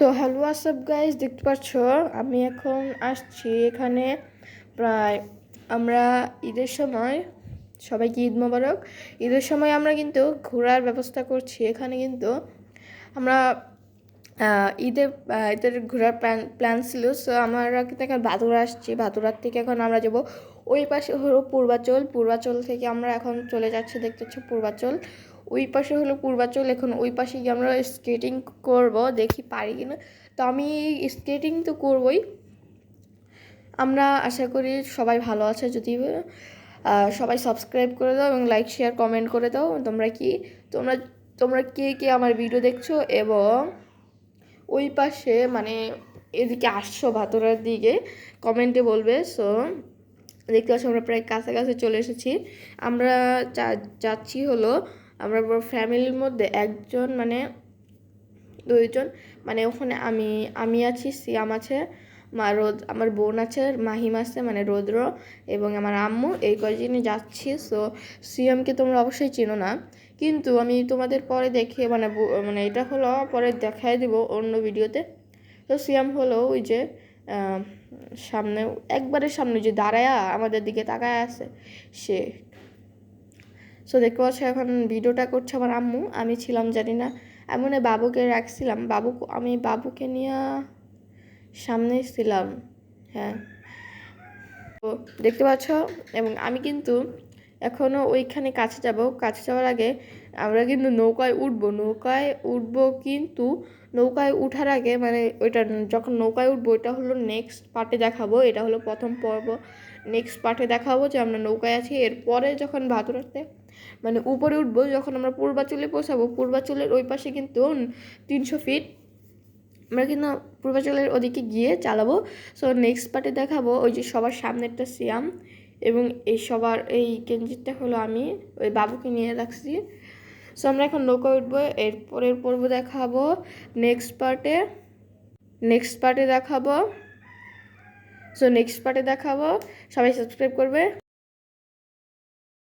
So hello আসব guys দেখতে পাচ্ছ? আমি এখন আসছি এখানে প্রায় আমরা ঈদের সময়, সবাইকে ঈদ মোবারক। ঈদের সময় আমরা কিন্তু ঘোরার ব্যবস্থা করছি। এখানে কিন্তু আমরা ঈদের ঈদের ঘোরার প্ল্যান প্ল্যান ছিল। সো আমরা কিন্তু এখন ভাদুরা আসছি। ভাদুরার থেকে এখন আমরা যাব ওই পাশে হলো পূর্বাচল। পূর্বাচল থেকে আমরা এখন চলে যাচ্ছি। দেখতে পাচ্ছ পূর্বাচল। ওই পাশে হলো পূর্বাচল, এখন ওই পাশে গিয়ে আমরা স্কেটিং করব, দেখি পারি কিনা। তো আমি স্কেটিং তো করবই। আমরা আশা করি সবাই ভালো আছে যদি সবাই সাবস্ক্রাইব করে দাও এবং লাইক শেয়ার কমেন্ট করে দাও। তোমরা কি, তোমরা তোমরা কে কে আমার ভিডিও দেখছ এবং ওই পাশে মানে এদিকে আসছো ভাতরার দিকে কমেন্টে বলবে। সো দেখতে পাচ্ছ আমরা প্রায় কাছাকাছি চলে এসেছি। আমরা যাচ্ছি হলো আমরা ফ্যামিলির মধ্যে একজন মানে দুইজন মানে ওখানে আমি আমি আছি, সিয়াম আছে, মা রোদ, আমার বোন আছে, মাহিম আছে মানে রৌদ্র এবং আমার আম্মু, এই কয়জনে যাচ্ছি। সো সিয়ামকে তোমরা অবশ্যই চিনো না। কিন্তু আমি তোমাদের পরে দেখে মানে মানে এটা হলো, পরে দেখাই দিব অন্য ভিডিওতে। তো সিয়াম হলো ওই যে সামনে একবারের সামনে যে দাঁড়ায়া আমাদের দিকে তাকায় আছে, সে সো দেখতে পাচ্ছ এখন ভিডিওটা করছে আমার আম্মু। আমি ছিলাম জানি না। আমি বাবুকে রাখছিলাম। বাবু, আমি বাবুকে নিয়ে সামনে ছিলাম। হ্যাঁ। তো দেখতে পাচ্ছ? এবং আমি কিন্তু এখনও ওইখানে কাছে যাব। কাছে যাওয়ার আগে আমরা কিন্তু নৌকায় উঠবো। নৌকায় উঠবো কিন্তু নৌকায় উঠার আগে মানে ওইটা যখন নৌকায় উঠবো, ওইটা হলো নেক্সট পার্টে দেখাবো। এটা হলো প্রথম পর্ব। নেক্সট পার্টে দেখাবো যে আমরা নৌকায় আছি। এরপরে যখন ভাদুরাতে মানে উপরে উঠবো, যখন আমরা পূর্বাচলে পৌঁছাবো, পূর্বাচলের ওই পাশে কিন্তু তিনশো ফিট আমরা কিন্তু পূর্বাচলের ওদিকে গিয়ে চালাবো। সো নেক্সট পার্টে দেখাবো ওই যে সবার সামনেরটা সিয়াম এবং এই সবার এই কেঞ্জিটা হলো আমি, ওই বাবুকে নিয়ে রাখছি সো আমরা এখন নৌকা উঠবো এরপরের পর্ব দেখাবো। নেক্সট পার্টে নেক্সট পার্টে দেখাবো। সো নেক্সট পার্টে দেখাবো। সবাই সাবস্ক্রাইব করবে।